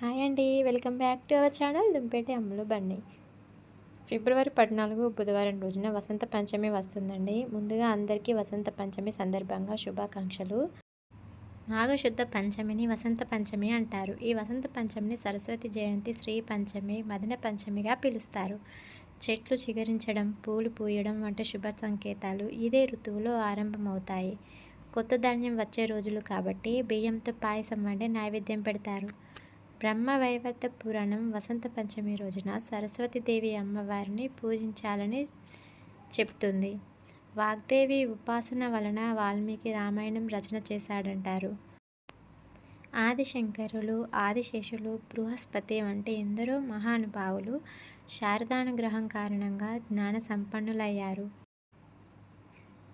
Hi అండి welcome back to our channel Dumpeti Ammulu బండి ఫిబ్రవరి పద్నాలుగు బుధవారం రోజున వసంత పంచమి వస్తుందండి. ముందుగా అందరికీ వసంత పంచమి సందర్భంగా శుభాకాంక్షలు. నాగశుద్ధ పంచమిని వసంత పంచమి అంటారు. ఈ వసంత పంచమిని సరస్వతి జయంతి శ్రీ పంచమి మదన పంచమిగా పిలుస్తారు. చెట్లు చిగురించడం పూలు పూయడం వంటి శుభ సంకేతాలు ఇదే ఋతువులో ఆరంభమవుతాయి. కొత్త ధాన్యం వచ్చే రోజులు కాబట్టి బియ్యంతో పాయసం వంటి నైవేద్యం పెడతారు. బ్రహ్మ వైవర్త పురాణం వసంత పంచమి రోజున సరస్వతీదేవి అమ్మవారిని పూజించాలని చెప్తుంది వాగ్దేవి ఉపాసన వలన వాల్మీకి రామాయణం రచన చేశాడంటారు. ఆదిశంకరులు ఆదిశేషులు బృహస్పతి వంటి ఎందరో మహానుభావులు శారదానుగ్రహం కారణంగా జ్ఞాన సంపన్నులయ్యారు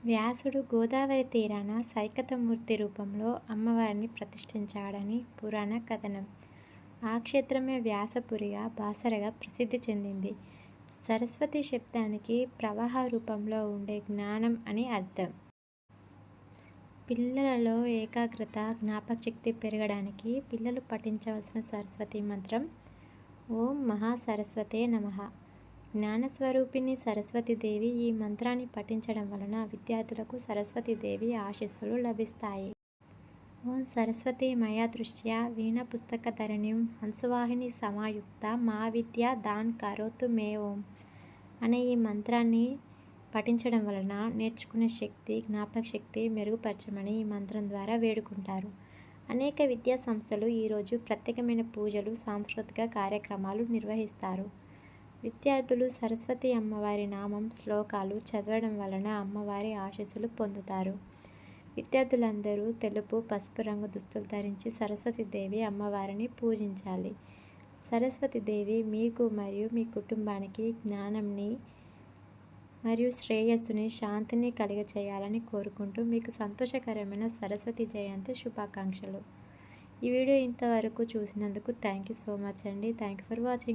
వ్యాసుడు గోదావరి తీరాన సైకతమూర్తి రూపంలో అమ్మవారిని ప్రతిష్ఠించాడని పురాణ కథనం. ఆ క్షేత్రమే వ్యాసపురిగా బాసరగా ప్రసిద్ధి చెందింది. సరస్వతి శబ్దానికి ప్రవాహ రూపంలో ఉండే జ్ఞానం అని అర్థం. పిల్లలలో ఏకాగ్రత జ్ఞాపకశక్తి పెరగడానికి పిల్లలు పఠించవలసిన సరస్వతి మంత్రం ఓం మహా సరస్వతే నమ. జ్ఞానస్వరూపిణి సరస్వతీదేవి ఈ మంత్రాన్ని పఠించడం వలన విద్యార్థులకు సరస్వతీదేవి ఆశీస్సులు లభిస్తాయి. ఓం సరస్వతి మయా దృష్ట్యా వీణ పుస్తక ధరణిం హంసవాహిని సమాయుక్త మా విద్య దాన్ కరోతు మే ఓం అనే ఈ మంత్రాన్ని పఠించడం వలన నేర్చుకునే శక్తి జ్ఞాపక శక్తి మెరుగుపరచమని ఈ మంత్రం ద్వారా వేడుకుంటారు. అనేక విద్యా సంస్థలు ఈరోజు ప్రత్యేకమైన పూజలు సాంస్కృతిక కార్యక్రమాలు నిర్వహిస్తారు. విద్యార్థులు సరస్వతి అమ్మవారి నామం శ్లోకాలు చదవడం వలన అమ్మవారి ఆశీస్సులు పొందుతారు. విద్యార్థులందరూ తెలుపు పసుపు రంగు దుస్తులు ధరించి సరస్వతీదేవి అమ్మవారిని పూజించాలి. సరస్వతీదేవి మీకు మరియు మీ కుటుంబానికి జ్ఞానంని మరియు శ్రేయస్సుని శాంతిని కలిగచేయాలని కోరుకుంటూ మీకు సంతోషకరమైన సరస్వతి జయంతి శుభాకాంక్షలు. ఈ వీడియో ఇంతవరకు చూసినందుకు థ్యాంక్ యూ సో మచ్ అండి. Thank you for watching.